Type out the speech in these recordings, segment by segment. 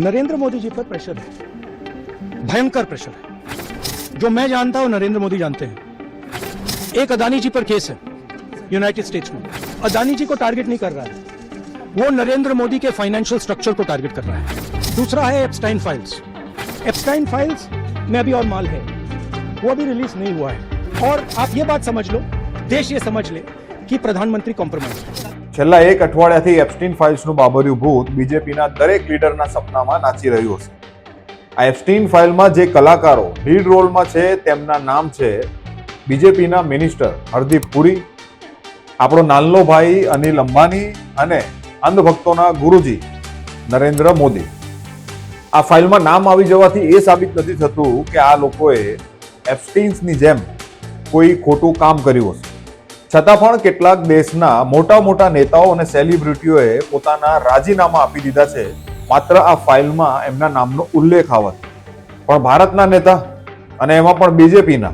नरेंद्र मोदी जी पर प्रेशर है। भयंकर प्रेशर है। जो मैं जानता हूँ, नरेंद्र मोदी जानते हैं। एक अदानी जी पर केस है यूनाइटेड स्टेट्स में। अदानी जी को टारगेट नहीं कर रहा है। वो नरेंद्र मोदी के फाइनेंशियल स्ट्रक्चर को टारगेट कर रहा है। दूसरा है एप्स्टाइन फाइल्स एप्स्टाइन फाइल्स में अभी और माल है। वो अभी रिलीज़ नहीं हुआ है। और आप ये बात समझ लो, देश ये समझ ले कि प्रधानमंत्री कॉम्प्रोमाइज છેલ્લા એક અઠવાડિયાથી એપ્સ્ટીન ફાઇલ્સનું બાબર્યું ભૂત બીજેપીના દરેક લીડરના સપનામાં નાચી રહ્યું હશે. આ એપ્સ્ટીન ફાઇલમાં જે કલાકારો લીડ રોલમાં છે તેમના નામ છે બીજેપીના મિનિસ્ટર હરદીપ પુરી, આપણો નાનલો ભાઈ અનિલ અંબાની અને અંધભક્તોના ગુરુજી નરેન્દ્ર મોદી. આ ફાઇલમાં નામ આવી જવાથી એ સાબિત નથી થતું કે આ લોકોએ એપ્સ્ટીન્સની જેમ કોઈ ખોટું કામ કર્યું હશે. છતાં પણ કેટલાક દેશના મોટા મોટા નેતાઓ અને સેલિબ્રિટીઓએ પોતાના રાજીનામા આપી દીધા છે. માત્ર આ ફાઇલમાં એમના નામનો ઉલ્લેખ આવત. પણ ભારતના નેતા અને એમાં પણ બીજેપીના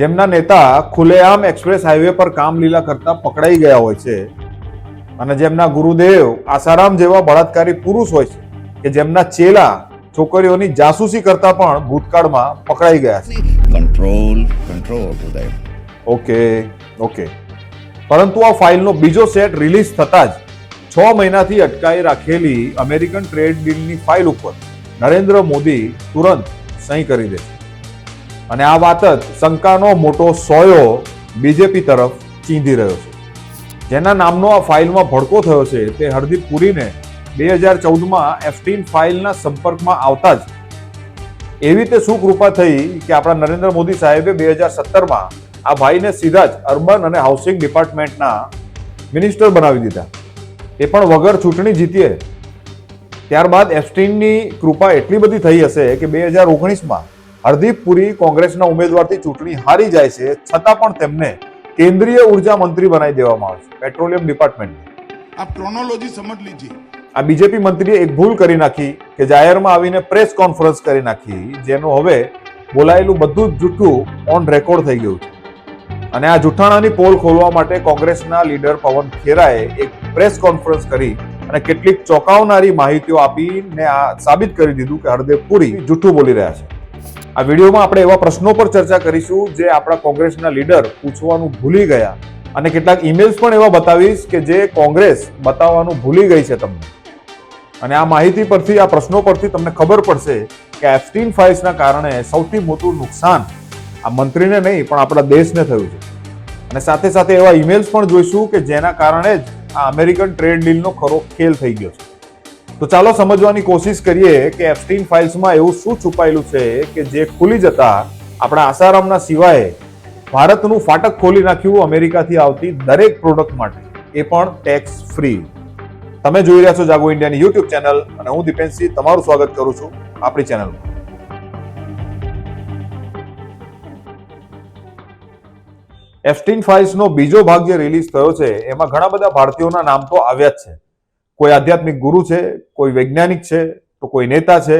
જેમના નેતા ખુલ્લેઆમ એક્સપ્રેસ હાઈવે પર કામલીલા કરતા પકડાઈ ગયા હોય છે અને જેમના ગુરુદેવ આસારામ જેવા બળાત્કારી પુરુષ હોય છે કે જેમના ચેલા છોકરીઓની જાસૂસી કરતા પણ ભૂતકાળમાં પકડાઈ ગયા છે. કંટ્રોલ કંટ્રોલ ઓકે ઓકે પરંતુ આ ફાઇલનો બીજો સેટ રિલીઝ થતાં જ છ મહિનાથી અટકાઈ રાખેલી અમેરિકન ટ્રેડ ડીલની ફાઇલ ઉપર નરેન્દ્ર મોદી તુરંત સહી કરી દે અને આ વાત જ શંકાનો મોટો સોયો બીજેપી તરફ ચીંધી રહ્યો છે. જેના નામનો આ ફાઇલમાં ભડકો થયો છે તે હરદીપ પુરીને બે હજાર ચૌદમાં એફટીન ફાઇલના સંપર્કમાં આવતા જ એવી રીતે શું કૃપા થઈ કે આપણા નરેન્દ્ર મોદી સાહેબે બે હજાર સત્તરમાં આ ભાઈને સીધા જ અર્બન અને હાઉસિંગ ડિપાર્ટમેન્ટના મિનિસ્ટર બનાવી દીધા. એ પણ વગર ચૂંટણી જીતીએ. ત્યારબાદ એપ્સ્ટીનની કૃપા એટલી બધી થઈ હશે કે બે હજાર ઓગણીસમાં હરદીપ પુરી કોંગ્રેસના ઉમેદવારથી ચૂંટણી હારી જાય છે છતાં પણ તેમને કેન્દ્રીય ઊર્જા મંત્રી બનાવી દેવામાં આવે છે પેટ્રોલિયમ ડિપાર્ટમેન્ટની. આ ક્રોનોલોજી સમજ લીજીએ. આ બીજેપી મંત્રીએ એક ભૂલ કરી નાખી કે જાહેરમાં આવીને પ્રેસ કોન્ફરન્સ કરી નાખી જેનું હવે બોલાયેલું બધું જ જૂઠું ઓન રેકોર્ડ થઈ ગયું છે. અને આ જૂઠાણાની પોલ ખોલવા માટે કોંગ્રેસના લીડર પવન ખેરાએ એક પ્રેસ કોન્ફરન્સ કરી અને કેટલીક ચોંકાવનારી માહિતીઓ આપીને આ સાબિત કરી દીધું કે હરદેવ પુરી જૂઠું બોલી રહ્યા છે. આ વિડીયોમાં આપણે એવા પ્રશ્નો પર ચર્ચા કરીશું જે આપણા કોંગ્રેસના લીડર પૂછવાનું ભૂલી ગયા અને કેટલાક ઈમેલ્સ પણ એવા બતાવીશ કે જે કોંગ્રેસ બતાવવાનું ભૂલી ગઈ છે તમને. અને આ માહિતી પરથી, આ પ્રશ્નો પરથી તમને ખબર પડશે કે એફટીન ફાઇલ્સના કારણે સૌથી મોટું નુકસાન આ મંત્રીને નહીં, પણ આપણા દેશને થયું છે. અને સાથે સાથે એવા ઈમેલ્સ પણ જોઈશું કે જેના કારણે જ આ અમેરિકન ટ્રેડ ડીલનો ખરો ખેલ થઈ ગયો છે. તો ચાલો સમજવાની કોશિશ કરીએ કે એફસ્ટીન ફાઇલ્સમાં એવું શું છુપાયેલું છે કે જે ખુલી જતા આપણા આસારામના સિવાય ભારતનું ફાટક ખોલી નાખ્યું અમેરિકાથી આવતી દરેક પ્રોડક્ટ માટે. એ પણ ટેક્સ ફ્રી તમે જોઈ રહ્યા છો જાગો ઇન્ડિયાની યુટ્યુબ ચેનલ અને હું દીપેનસિંહ તમારું સ્વાગત કરું છું આપણી ચેનલમાં એફટીન ફાઇલ્સનો બીજો ભાગ જે રિલીઝ થયો છે, એમાં ઘણા બધા ભારતીયોના નામ તો આવ્યા જ છે. કોઈ આધ્યાત્મિક ગુરુ છે, કોઈ વૈજ્ઞાનિક છે, તો કોઈ નેતા છે,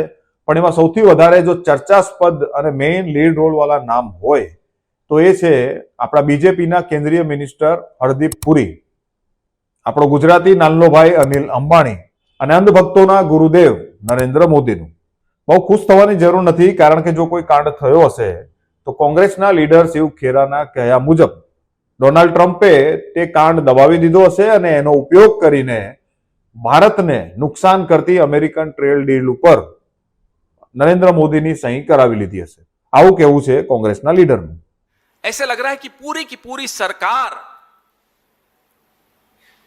પણ એમાં સૌથી વધારે જો ચર્ચાસ્પદ અને મેઇન લીડ રોલવાળા નામ હોય, તો એ છે આપણા બીજેપીના કેન્દ્રીય મિનિસ્ટર હરદીપ પુરી, આપણો ગુજરાતી નાનલોભાઈ અનિલ અંબાણી અને અંધભક્તોના ગુરુદેવ નરેન્દ્ર મોદીનું. બહુ ખુશ થવાની જરૂર નથી, કારણ કે જો કોઈ કાંડ થયો હશે તો કોંગ્રેસના લીડર શિવ ખેરાના કહ્યા મુજબ ડોનાલ્ડ ટ્રમ્પે તે કાંડ દબાવી દીધો હશે અને એનો ઉપયોગ કરીને ભારતને નુકસાન કરતી અમેરિકન ટ્રેડ ડીલ ઉપર નરેન્દ્ર મોદીની સહી કરાવી લીધી હશે આવું કેવું છે કોંગ્રેસના લીડરનું ऐसे लग रहा है कि पूरी की पूरी सरकार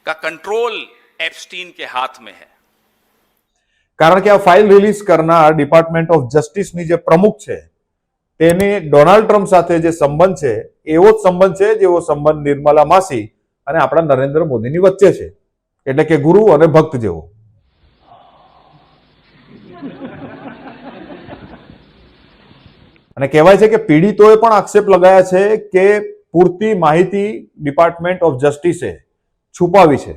का कंट्रोल एप्स्टीन के हाथ में है કારણ કે આ ફાઇલ રિલીઝ કરનાર ડિપાર્ટમેન્ટ ઓફ જસ્ટિસની જે પ્રમુખ છે તેની ડોનાલ્ડ ટ્રમ્પ સાથે જે સંબંધ છે, એવો જ સંબંધ છે જેવો સંબંધ નિર્મલા માસી અને આપણા નરેન્દ્ર મોદીની વચ્ચે છે. એટલે કે ગુરુ અને ભક્ત જેવો. અને કહેવાય છે કે પીડિતોએ પણ આક્ષેપ લગાયા છે કે પૂરતી માહિતી ડિપાર્ટમેન્ટ ઓફ જસ્ટિસે છુપાવી છે.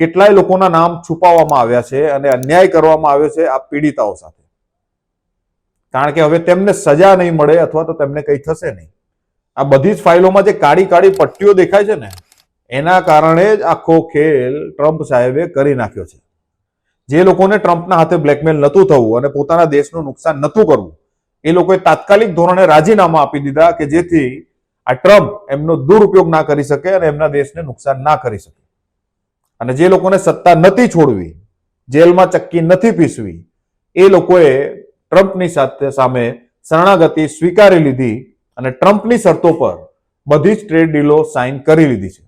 કેટલાય લોકોના નામ છુપાવવામાં આવ્યા છે અને અન્યાય કરવામાં આવ્યો છે આ પીડિતાઓ સાથે. કારણ કે હવે તેમને સજા નહીં મળે અથવા તો તેમને કંઈ થશે નહીં. આ બધી જ ફાઇલોમાં જે કાળી કાળી પટ્ટીઓ દેખાય છે ને, એના કારણે જ આખો ખેલ ટ્રમ્પ સાહેબે કરી નાખ્યો છે. જે લોકોને ટ્રમ્પના હાથે બ્લેકમેલ નહોતું થવું અને પોતાના દેશનું નુકસાન નહોતું કરવું, એ લોકોએ તાત્કાલિક ધોરણે રાજીનામા આપી દીધા કે જેથી આ ટ્રમ્પ એમનો દુરુપયોગ ના કરી શકે અને એમના દેશને નુકસાન ના કરી શકે. અને જે લોકોને સત્તા નથી છોડવી, જેલમાં ચક્કી નથી પીસવી, એ લોકોએ ટ્રમ્પની સાથે સામે શરણાગતિ સ્વીકારી લીધી અને ટ્રમ્પની શરતો પર બધી જ ટ્રેડ ડીલો સાઇન કરી લીધી છે.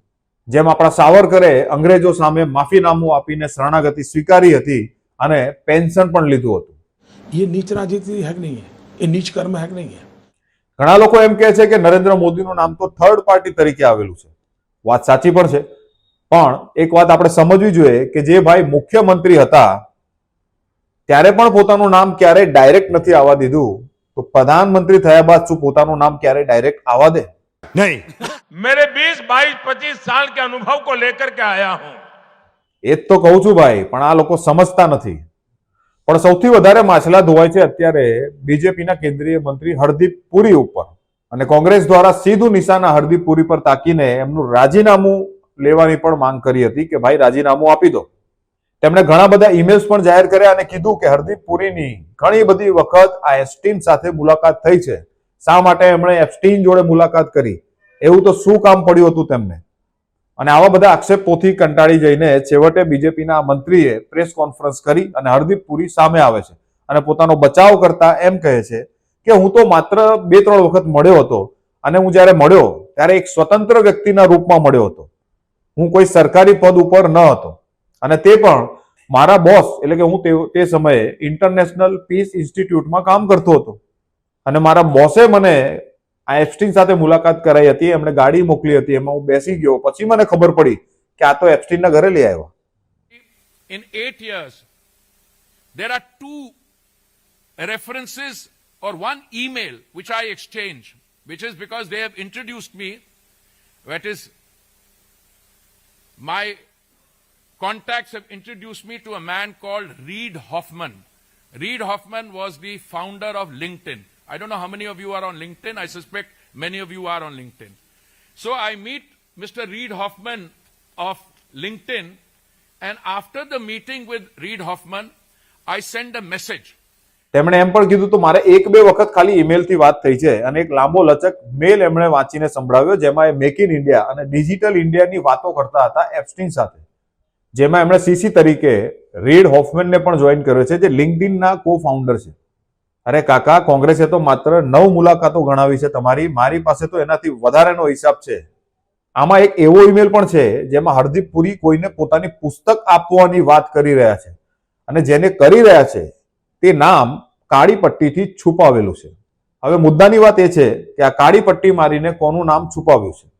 જેમ આપણા સાવરકરે અંગ્રેજો સામે માફીનામું આપીને શરણાગતિ સ્વીકારી હતી અને પેન્શન પણ લીધું હતું. એ નીચ રાજનીતિ હે. નહીં એ નીચ કર્મ હે નહીં ઘણા લોકો એમ કહે છે કે નરેન્દ્ર મોદીનું નામ તો થર્ડ પાર્ટી તરીકે આવેલું છે. વાત સાચી પણ છે. પણ એક વાત આપણે સમજવી જોઈએ કે જે ભાઈ મુખ્યમંત્રી હતા ત્યારે પણ પોતાનું નામ ક્યારે ડાયરેક્ટ નથી આવવા દીધું. તો પ્રધાનમંત્રી થયા બાદ શું પોતાનું નામ ક્યારેય ડાયરેક્ટ આવવા દે? નહીં. મેરે 20 22 25 સાલ કે અનુભવ કો લેકર કે આયા હું. એ તો કહું છું ભાઈ પણ આ લોકો સમજતા નથી. પણ સૌથી વધારે માછલા ધોવાય છે અત્યારે બીજેપીના કેન્દ્રીય મંત્રી હરદીપ પુરી ઉપર. અને કોંગ્રેસ દ્વારા સીધું નિશાના હરદીપ પુરી પર તાકીને એમનું રાજીનામું લેવાની પણ માંગ કરી હતી કે ભાઈ રાજીનામું આપી દો. તેમણે ઘણા બધા ઈમેલ્સ પણ જાહેર કર્યા અને કીધું કે હરદીપ પુરીની ઘણી બધી વખત આ એસ્ટીન સાથે મુલાકાત થઈ છે. શા માટે એમણે એપ્સ્ટીન જોડે મુલાકાત કરી? એવું તો શું કામ પડ્યું હતું તેમને? અને આવા બધા આક્ષેપોથી કંટાળી જઈને છેવટે બીજેપીના મંત્રીએ પ્રેસ કોન્ફરન્સ કરી અને હરદીપ પુરી સામે આવે છે અને પોતાનો બચાવ કરતા એમ કહે છે કે હું તો માત્ર બે ત્રણ વખત મળ્યો હતો અને હું જ્યારે મળ્યો ત્યારે એક સ્વતંત્ર વ્યક્તિના રૂપમાં મળ્યો હતો. હું કોઈ સરકારી પદ ઉપર ન હતો. અને તે પણ મારા બોસ એટલે કે હું તે સમયે ઇન્ટરનેશનલ પીસ ઇન્સ્ટિટ્યૂટમાં કામ કરતો હતો. અને મારા બોસે મને આ એપ્સ્ટીન સાથે મુલાકાત કરાઈ હતી, એમણે ગાડી મોકલી હતી, એમાં હું બેસી ગયો. પછી મને ખબર પડી કે આ તો એપ્સ્ટીનના ઘરે લઈ આવ્યા. In 8 years there are two references or one email which i exchange, which is because they have introduced me, that is my contacts have introduced me to a man called Reed Hoffman. Reed Hoffman was the founder of LinkedIn. I don't know how many of you are on LinkedIn. I suspect many of you are on LinkedIn. So I meet Mr. Reed Hoffman of LinkedIn, and after the meeting with Reed Hoffman, I send a message. તેમણે એમ પણ કીધું તો મારે એક બે વખત ખાલી ઈમેલથી વાત થઈ છે અને એક લાંબો લચક મેલ એમણે વાંચીને સંભળાવ્યો જેમાં એ મેક ઇન ઇન્ડિયા અને ડિજિટલ ઇન્ડિયાની વાતો કરતા હતા એપ્સ્ટીન સાથે જેમાં એમણે સીસી તરીકે રીડ હોફમેનને પણ જોઈન કર્યો છે, જે લિંકડિનના કો ફાઉન્ડર છે. અરે કાકા, કોંગ્રેસે તો માત્ર નવ મુલાકાતો ગણાવી છે તમારી. મારી પાસે તો એનાથી વધારેનો હિસાબ છે. આમાં એક એવો ઈમેલ પણ છે, જેમાં હરદીપ પુરી કોઈને પોતાની પુસ્તક આપવાની વાત કરી રહ્યા છે. અને જેને કરી રહ્યા છે, તે નામ કાળી પટ્ટીથી છુપાવેલું છે. હવે મુદ્દાની વાત એ છે કે આ કાળી પટ્ટી મારીને કોનું નામ છુપાવ્યું છે?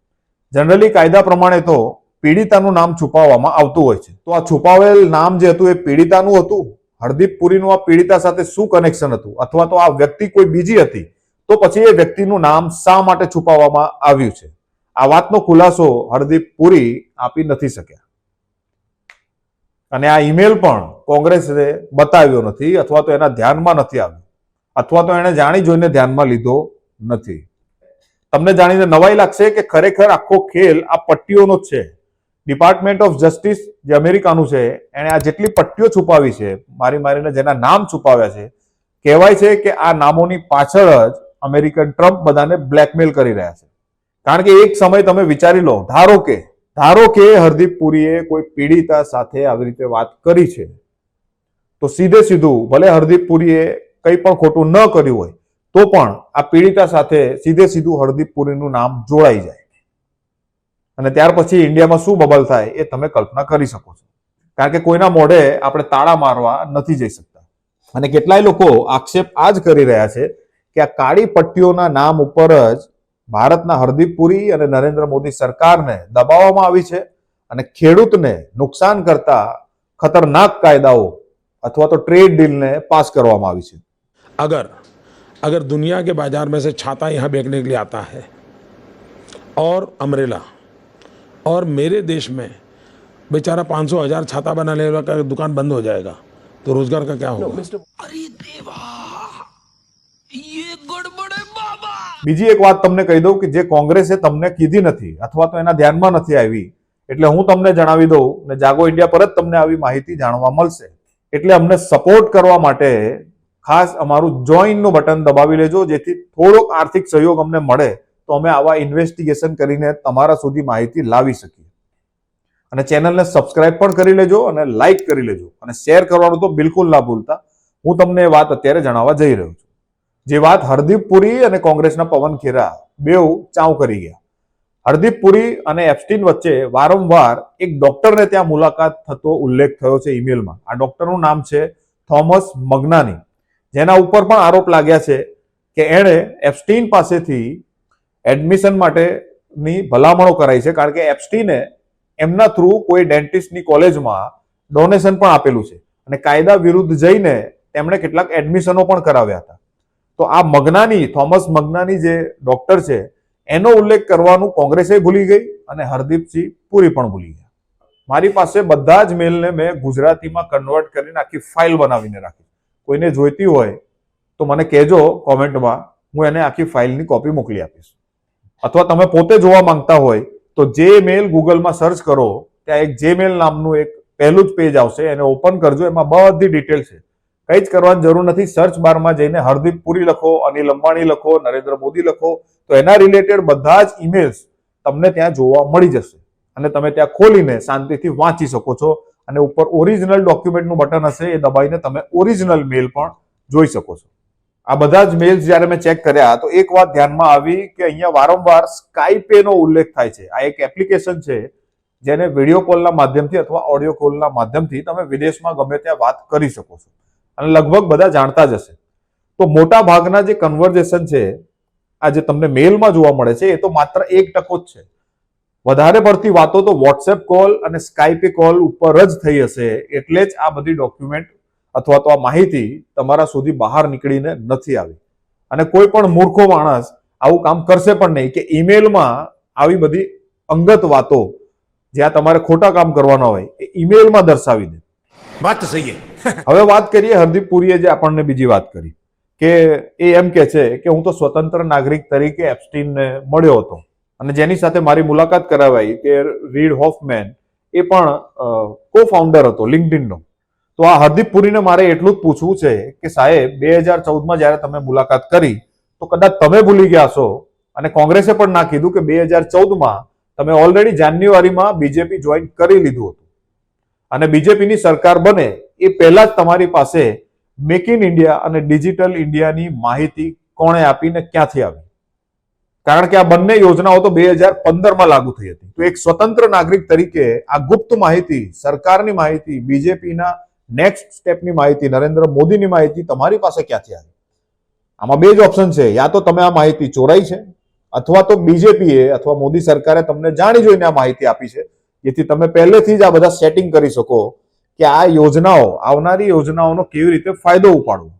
જનરલી કાયદા પ્રમાણે તો પીડિતાનું નામ છુપાવવામાં આવતું હોય છે. તો આ છુપાવેલ નામ જે હતું એ પીડિતાનું હતું? હરદીપ પુરીનું આ પીડિતા સાથે શું કનેક્શન હતું? અથવા તો આ વ્યક્તિ કોઈ બીજી હતી? તો પછી એ વ્યક્તિનું નામ શા માટે છુપાવવામાં આવ્યું છે? આ વાતનો ખુલાસો હરદીપ પુરી આપી નથી શક્યા. અને આ ઈમેલ પણ કોંગ્રેસે બતાવ્યો નથી અથવા તો એના ધ્યાનમાં નથી આવ્યો. અથવા તો એણે જાણી જોઈને ધ્યાનમાં લીધો નથી. તમને જાણીને નવાઈ લાગશે કે ખરેખર આખો ખેલ આ પટ્ટીઓનો જ છે. ડિપાર્ટમેન્ટ ઓફ જસ્ટિસ જે અમેરિકાનું છે, એણે આ જેટલી પટ્ટીઓ છુપાવી છે, મારી મારીને જેના નામ છુપાવ્યા છે, કહેવાય છે કે આ નામોની પાછળ જ અમેરિકન ટ્રમ્પ બધાને બ્લેકમેલ કરી રહ્યા છે. કારણ કે એક સમય તમે વિચારી લો, ધારો કે ધારો કે હરદીપ પુરીએ કોઈ પીડિતા સાથે આવી રીતે વાત કરી છે, તો સીધે સીધું, ભલે હરદીપ પુરીએ કંઈ પણ ખોટું ન કર્યું હોય, તો પણ આ પીડિતા સાથે સીધે સીધું હરદીપ પુરીનું નામ જોડાઈ જાય. અને ત્યાર પછી ઇન્ડિયામાં શું બબલ થાય એ તમે કલ્પના કરી શકો છો કારણ કે કોઈના મોઢે આપણે તાળા મારવા નથી જઈ શકતા અને કેટલાય લોકો આક્ષેપ આ જ કરી રહ્યા છે કે આ કાળી પટ્ટીઓના નામ ઉપર જ ભારતના હરદીપ પુરી અને નરેન્દ્ર મોદી સરકારને દબાવવામાં આવી છે અને ખેડૂતને નુકસાન કરતા ખતરનાક કાયદાઓ અથવા તો ટ્રેડ ડીલને પાસ કરવામાં આવી છે अगर अगर दुनिया के बाजार में से छाता यहाँ बेचने के लिए आता है और अमरेला और मेरे देश में बेचारा पाँच सौ हजार छाता बनाने वाला का दुकान बंद हो जाएगा तो रोजगार का क्या होगा બીજી એક વાત તમને કહી દઉં કે જે કોંગ્રેસે તમને કીધી નથી અથવા તો એના ધ્યાનમાં નથી આવી એટલે હું તમને જણાવી દઉં ને જાગો ઇન્ડિયા પર જ તમને આવી માહિતી જાણવા મળશે એટલે અમને સપોર્ટ કરવા માટે ખાસ અમારું જોઈનનું બટન દબાવી લેજો જેથી થોડોક આર્થિક સહયોગ અમને મળે તો અમે આવા ઇન્વેસ્ટિગેશન કરીને તમારા સુધી માહિતી લાવી શકીએ. અને ચેનલને સબસ્ક્રાઇબ પણ કરી લેજો અને લાઇક કરી લેજો. અને શેર કરવાનું તો બિલકુલ ના ભૂલતા. હું તમને એ વાત અત્યારે જણાવવા જઈ રહ્યો છું. જે વાત હરદીપ પુરી અને કોંગ્રેસના પવન ખેરા બેઉ ચાવ કરી ગયા. હરદીપ પુરી અને એપ્સ્ટીન વચ્ચે વારંવાર એક ડોક્ટરને ત્યાં મુલાકાત થતો ઉલ્લેખ થયો છે ઈમેલમાં આ ડોક્ટરનું નામ છે થોમસ મગનાની. જેના ઉપર પણ આરોપ લાગ્યા છે કે એણે એપ્સ્ટીન પાસેથી એડમિશન માટેની ભલામણો કરાઈ છે, કારણ કે એપ્સ્ટીને એમના થ્રુ કોઈ ડેન્ટિસ્ટની કોલેજમાં ડોનેશન પણ આપેલું છે. અને કાયદા વિરુદ્ધ જઈને તેમણે કેટલાક એડમિશનો પણ કરાવ્યા હતા. તો આ મગનાની, થોમસ મગનાની જે ડોક્ટર છે, એનો ઉલ્લેખ કરવાનું કોંગ્રેસે ભૂલી ગઈ અને હરદીપસિંહ પુરી પણ ભૂલી ગયા. મારી પાસે બધા જ મેલને મેં ગુજરાતીમાં કન્વર્ટ કરીને આખી ફાઇલ બનાવીને રાખી. કોઈને જોઈતી હોય તો મને કહેજો કોમેન્ટમાં, હું એને આખી ફાઇલની કોપી મોકલી આપીશ. અથવા તમે પોતે જોવા માંગતા હોય, તો જે મેલ ગૂગલમાં સર્ચ કરો, ત્યાં એક જે મેલ નામનું એક પહેલું જ પેજ આવશે, એને ઓપન કરજો, એમાં બધી ડિટેલ છે. કંઈ જ કરવાની જરૂર નથી સર્ચ બારમાં જઈને હરદીપ પુરી લખો, અનિલ અંબાણી લખો, નરેન્દ્ર મોદી લખો, તો એના રિલેટેડ બધા જ ઈમેલ્સ તમને ત્યાં જોવા મળી જશે. અને તમે ત્યાં ખોલીને શાંતિથી વાંચી શકો છો, અને ઉપર ઓરિજિનલ ડોક્યુમેન્ટનું બટન હશે, એ દબાઈને તમે ઓરિજિનલ મેલ પણ જોઈ શકો છો. આ બધા જ મેલ્સ જ્યારે મેં ચેક કર્યા, તો એક વાત ધ્યાનમાં આવી કે અહીંયા વારંવાર સ્કાઈપેનો ઉલ્લેખ થાય છે. આ એક એપ્લિકેશન છે જેને વીડિયો કોલના માધ્યમથી અથવા ઓડિયો કોલના માધ્યમથી તમે વિદેશમાં ગમે ત્યાં વાત કરી શકો છો. અને લગભગ બધા જાણતા જ હશે. તો મોટા ભાગના જે કન્વર્ઝેશન છે, આ જે તમને મેલમાં જોવા મળે છે, એ તો માત્ર એક ટકો જ છે. વધારે પડતી વાતો તો વોટ્સએપ કોલ અને સ્કાઈપે કોલ ઉપર જ થઈ હશે, એટલે જ આ બધી ડોક્યુમેન્ટ અથવા તો આ માહિતી તમારા સુધી બહાર નીકળીને નથી આવી. અને કોઈ પણ મૂર્ખો માણસ આવું કામ કરશે પણ નહીં કે ઈમેલમાં આવી બધી અંગત વાતો જ્યાં તમારે ખોટા કામ કરવાના હોય એ ઈમેલમાં દર્શાવી દે. વાત સહી હવે વાત કરીએ હરદીપ પુરીએ જે આપણને બીજી વાત કરી કે એ એમ કે છે કે હું તો સ્વતંત્ર નાગરિક તરીકે એપ્સ્ટીનને મળ્યો હતો. અને જેની સાથે મારી મુલાકાત કરાવાઈ કે રીડ હોફમેન એ પણ કો ફાઉન્ડર હતો લિંકડિનનો તો આ હરદીપ પુરીને મારે એટલું જ પૂછવું છે કે સાહેબ, બે હજાર ચૌદમાં જ્યારે તમે મુલાકાત કરી, તો કદાચ તમે ભૂલી ગયા છો અને કોંગ્રેસે પણ ના કીધું કે બે હજાર ચૌદમાં તમે ઓલરેડી જાન્યુઆરીમાં બીજેપી જોઈન કરી લીધું હતું. અને બીજેપીની સરકાર બને એ પહેલા જ તમારી પાસે મેક ઇન ઇન્ડિયા અને ડિજિટલ ઇન્ડિયાની માહિતી કોણે આપીને ક્યાંથી આવી? કારણ કે આ બંને યોજનાઓ તો બે હજાર પંદરમાં લાગુ થઈ હતી. તો એક સ્વતંત્ર નાગરિક તરીકે આ ગુપ્ત માહિતી, સરકારની માહિતી બીજેપીના નેક્સ્ટ સ્ટેપની માહિતી નરેન્દ્ર મોદીની માહિતી તમારી પાસે ક્યાંથી આવી? આમાં બે જ ઓપ્શન છે. યા તો તમે આ માહિતી ચોરાઈ છે અથવા તો બીજેપીએ અથવા મોદી સરકારે તમને જાણી જોઈને આ માહિતી આપી છે જેથી તમે પહેલેથી જ આ બધા સેટિંગ કરી શકો કે આ યોજનાઓ આવનારી યોજનાઓનો કેવી રીતે ફાયદો ઉપાડવો.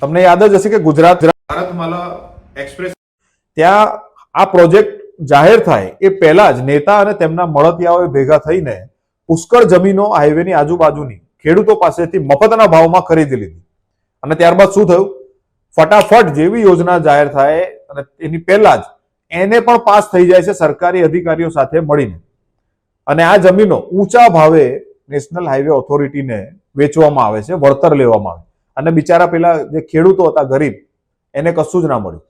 તમને યાદ જ હશે કે ગુજરાત ભારતમાલા એક્સપ્રેસ ત્યાં આ પ્રોજેક્ટ જાહેર થાય એ પહેલા જ નેતા અને તેમના મળતિયાઓએ ભેગા થઈને પુષ્કળ જમીનો હાઈવેની આજુબાજુની ખેડૂતો પાસેથી મફતના ભાવમાં ખરીદી લીધી. અને ત્યારબાદ શું થયું? ફટાફટ જેવી યોજના જાહેર થાય અને એની પહેલા જ એને પણ પાસ થઈ જાય છે સરકારી અધિકારીઓ સાથે મળીને. અને આ જમીનો ઊંચા ભાવે નેશનલ હાઈવે ઓથોરિટીને વેચવામાં આવે છે, વળતર લેવામાં આવે. અને બિચારા પેલા જે ખેડૂતો હતા ગરીબ, એને કશું જ ના મળ્યું.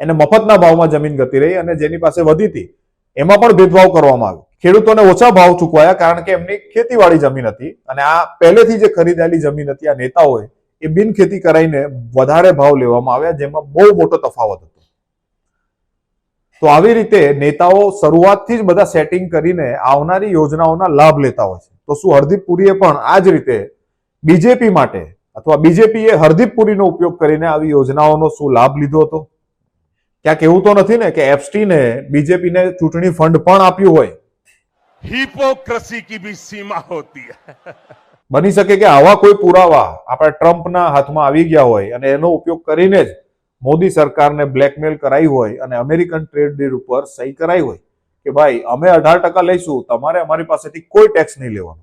એને મફતના ભાવમાં જમીન ગતી રહી અને જેની પાસે વધી હતી, એમાં પણ ભેદભાવ કરવામાં આવ્યો. ખેડૂતોને ઓછા ભાવ ચૂકવાયા કારણ કે એમની ખેતીવાડી જમીન હતી અને આ પહેલેથી જે ખરીદેલી જમીન હતી, આ નેતાઓએ એ બિન ખેતી કરાઈને વધારે ભાવ લેવામાં આવ્યા, જેમાં બહુ મોટો તફાવત હતો. તો આવી રીતે નેતાઓ શરૂઆતથી જ બધા સેટિંગ કરીને આવનારી યોજનાઓના લાભ લેતા હોય છે. તો શું હરદીપ પુરીએ પણ આ જ રીતે બીજેપી માટે અથવા બીજેપીએ હરદીપ પુરીનો ઉપયોગ કરીને આવી યોજનાઓનો શું લાભ લીધો હતો? ક્યાંક એવું તો નથી ને કે એફસ્ટીને બીજેપીને ચૂંટણી ફંડ પણ આપ્યું હોય. હિપોક્રસી કી ભી સીમા હોતી બની શકે કે આવા કોઈ પુરાવા આપણા ટ્રમ્પના હાથમાં આવી ગયા હોય અને એનો ઉપયોગ કરીને જ મોદી સરકારને બ્લેકમેલ કરાઈ હોય અને અમેરિકન ટ્રેડ ડીલ ઉપર સહી કરાઈ હોય કે ભાઈ અમે અઢાર ટકા લઈશું તમારે અમારી પાસેથી કોઈ ટેક્સ નહીં લેવાનો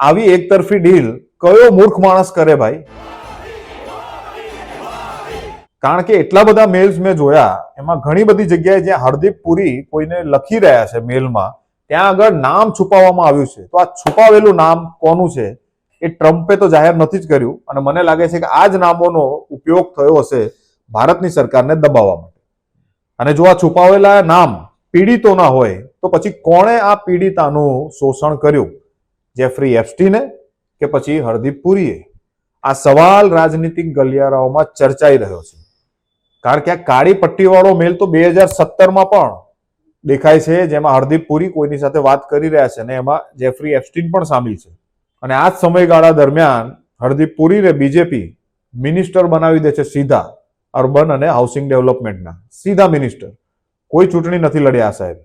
આવી એકતરફી ડીલ કયો મૂર્ખ માણસ કરે ભાઈ કારણ કે એટલા બધા મેલ્સ મેં જોયા એમાં ઘણી બધી જગ્યાએ જ્યાં હરદીપ પુરી કોઈને લખી રહ્યા છે મેલમાં ત્યાં આગળ નામ છુપાવવામાં આવ્યું છે. તો આ છુપાવેલું નામ કોનું છે? એ ટ્રમ્પે તો જાહેર નથી જ કર્યું અને મને લાગે છે કે આ જ નામોનો ઉપયોગ થયો હશે ભારતની સરકારને દબાવવા માટે. અને જો આ છુપાવેલા નામ પીડિતોના હોય, તો પછી કોણે આ પીડિતાનું શોષણ કર્યું? જેફરી એપ્સ્ટીને કે પછી હરદીપ પુરીએ? આ સવાલ રાજનીતિક ગલિયારાઓમાં ચર્ચાઈ રહ્યો છે. કારણ કે આ કાળી પટ્ટીવાળો મેલ તો બે હજાર સત્તરમાં પણ દેખાય છે, જેમાં હરદીપ પુરી કોઈની સાથે વાત કરી રહ્યા છે અને એમાં જેફરી એફસ્ટીન પણ સામેલ છે. અને આ જ સમયગાળા દરમિયાન હરદીપ પુરીને બીજેપી મિનિસ્ટર બનાવી દે છે સીધા અર્બન અને હાઉસિંગ ડેવલપમેન્ટના. સીધા મિનિસ્ટર. કોઈ ચૂંટણી નથી લડ્યા સાહેબ.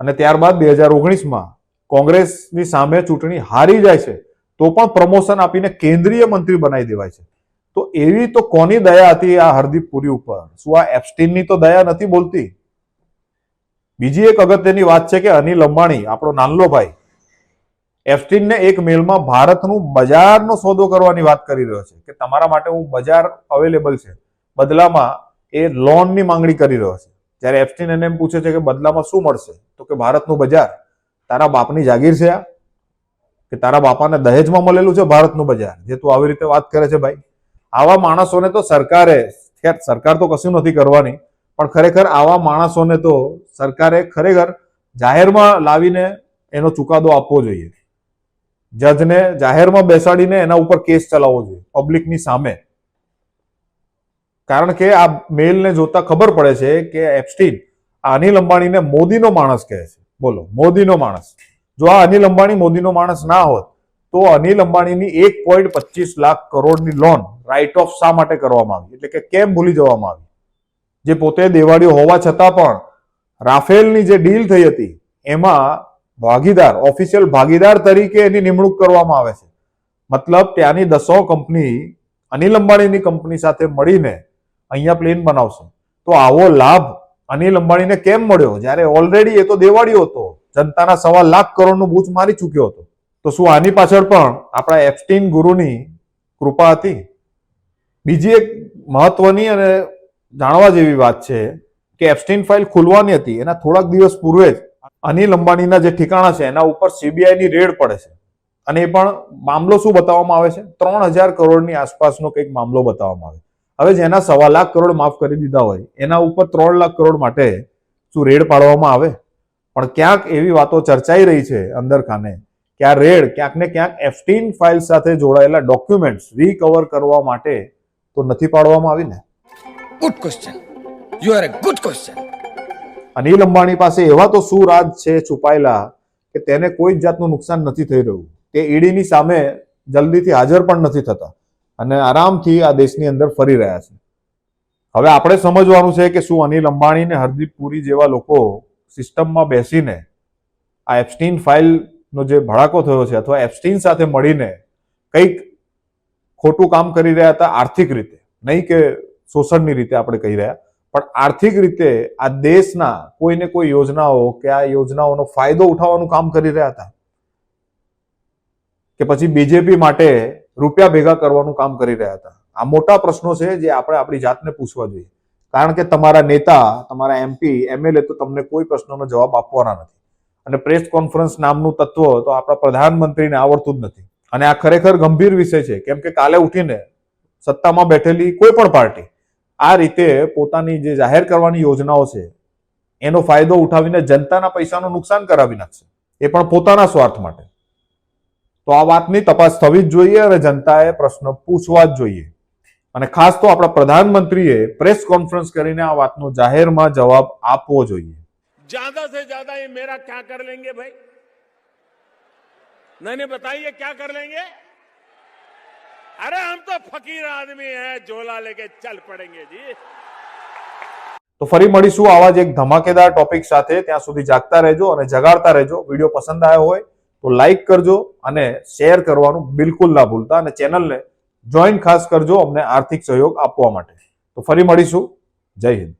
અને ત્યારબાદ બે હજાર ઓગણીસમાં કોંગ્રેસની સામે ચૂંટણી હારી જાય છે, તો પણ પ્રમોશન આપીને કેન્દ્રીય મંત્રી બનાવી દેવાય છે. તો એવી તો કોની દયા હતી આ હરદીપ પુરી ઉપર? શું આ એપ્સ્ટીનની તો દયા નથી બોલતી? બીજી એક અગત્યની વાત છે કે અનિલ અંબાણી, આપણો નાનલો ભાઈ એફટીનને એક મેલમાં ભારતનું બજારનો સોદો કરવાની વાત કરી રહ્યો છે કે તમારા માટે હું બજાર અવેલેબલ છે. બદલામાં એ લોનની માંગણી કરી રહ્યો છે. જ્યારે એફટીન એને એમ પૂછે છે કે બદલામાં શું મળશે? તો કે ભારતનું બજાર. તારા બાપની જાગીર છે આ. કે તારા બાપાને દહેજમાં મળેલું છે ભારતનું બજાર. જે તું આવી રીતે વાત કરે છે ભાઈ. આવા માણસોને તો સરકારે સરકાર તો કશું નથી કરવાની. પણ ખરેખર આવા માણસોને તો સરકારે ખરેખર જાહેરમાં લાવીને એનો ચુકાદો આપવો જોઈએ. જજને જાહેરમાં બેસાડીને એના ઉપર કેસ ચલાવવો જોઈએ, પબ્લિકની સામે. કારણ કે આ મેલને જોતા ખબર પડે છે કે એપ્સ્ટીન આ અનિલ અંબાણીને મોદીનો માણસ કહે છે. બોલો, મોદીનો માણસ. જો આ અનિલ અંબાણી મોદીનો માણસ ના હોત, તો અનિલ અંબાણીની એક પોઈન્ટ પચીસ લાખ કરોડની લોન રાઇટ ઓફ શા માટે કરવામાં આવી? એટલે કે કેમ ભૂલી જવામાં આવી? જે પોતે દેવાળીઓ હોવા છતાં પણ રાફેલની જે ડીલ થઈ હતી, એમાં ભાગીદાર ઓફિશિયલ ભાગીદાર તરીકે એની નિમણૂક કરવામાં આવે છે. મતલબ ત્યાંની દસો કંપની અનિલ અંબાણીની કંપની સાથે મળીને અહીંયા પ્લેન બનાવશે. તો આવો લાભ અનિલ અંબાણીને કેમ મળ્યો? જ્યારે ઓલરેડી એ તો દેવાળીઓ હતો. જનતાના સવા લાખ કરોડનું બૂચ મારી ચૂક્યો હતો. તો શું આની પાછળ પણ આપણા એફટીન ગુરુની કૃપા હતી? બીજી એક મહત્વની અને જાણવા જેવી વાત છે કે એપ્સ્ટીન ફાઇલ ખુલવાની હતી. એના થોડાક દિવસ પૂર્વે જ અનિલ અંબાણીના જે ઠેકાણા છે, એના ઉપર સીબીઆઈની રેડ પડે છે. અને એ પણ મામલો શું બતાવવામાં આવે છે? ત્રણ હજાર કરોડની આસપાસનો કંઈક મામલો બતાવવામાં આવે. હવે જેના સવા લાખ કરોડ માફ કરી દીધા હોય, એના ઉપર ત્રણ લાખ કરોડ માટે શું રેડ પાડવામાં આવે? પણ ક્યાંક એવી વાતો ચર્ચાઈ રહી છે અંદર ખાને કે આ રેડ ક્યાંક ને ક્યાંક એફટીન ફાઇલ સાથે જોડાયેલા ડોક્યુમેન્ટ્સ રિકવર કરવા માટે તો નથી પાડવામાં આવી ને? Good question you are a good question Anil Ambani પાસે એવા તો શું રાજ છે છુપાયેલા કે તેને કોઈ જ જાતનું નુકસાન નથી થઈ રહ્યું. તે ઈડીની સામે જલ્દીથી હાજર પણ નથી થતા અને આરામથી આ દેશની અંદર ફરી રહ્યા છે. હવે આપણે સમજવાનું છે કે શું અનિલ અંબાણી ને હરદીપ પુરી જેવા લોકો સિસ્ટમમાં બેસીને આ એપ્સ્ટીન ફાઇલનો જે ભડાકો થયો છે અથવા એપ્સ્ટીન સાથે મળીને કંઈક ખોટું કામ કરી રહ્યા હતા આર્થિક રીતે. નહીં કે શોષણની રીતે આપણે કહી રહ્યા. પણ આર્થિક રીતે આ દેશના કોઈને કોઈ યોજનાઓ કે આ યોજનાઓનો ફાયદો ઉઠાવવાનું કામ કરી રહ્યા હતા. કે પછી બીજેપી માટે રૂપિયા ભેગા કરવાનું કામ કરી રહ્યા હતા. આ મોટા પ્રશ્નો છે જે આપણે આપણી જાતને પૂછવા જોઈએ. કારણ કે તમારા નેતા, તમારા એમપી એમએલએ તો તમને કોઈ પ્રશ્નનો જવાબ આપવાના નથી. અને પ્રેસ કોન્ફરન્સ નામનું તત્વ તો આપણા પ્રધાનમંત્રીને આવડતું જ નથી. અને આ ખરેખર ગંભીર વિષય છે. કેમ કે કાલે ઉઠીને સત્તામાં બેઠેલી કોઈ પણ પાર્ટી આ રીતે પોતાની જે જાહેર કરવાની યોજનાઓ છે એનો ફાયદો ઉઠાવીને જનતાના પૈસાનું નુકસાન કરાવી નાખશે એ પણ પોતાના સ્વાર્થ માટે તો આ વાતની તપાસ થવી જ જોઈએ અને જનતાએ પ્રશ્ન પૂછવા જ જોઈએ અને ખાસ તો આપણા પ્રધાનમંત્રીએ પ્રેસ કોન્ફરન્સ કરીને આ વાતનો જાહેરમાં જવાબ આપવો જોઈએ ज्यादा से ज्यादा ये मेरा क्या कर लेंगे भाई नहीं नहीं बताइए क्या कर लेंगे अरे हम तो फकीर आदमी हैं झोला लेके चल पड़ेंगे जी તો ફરી મળીશું આવા જ એક ધમાકેદાર ટોપિક સાથે ત્યાં સુધી જાગતા રહેજો અને જગાડતા રહેજો વિડીયો પસંદ આવ્યો હોય તો લાઈક કરજો અને શેર કરવાનું બિલકુલ ના ભૂલતા અને ચેનલને જોઈન ખાસ કરજો અમને આર્થિક સહયોગ આપવા માટે તો ફરી મળીશું જય હિન્દ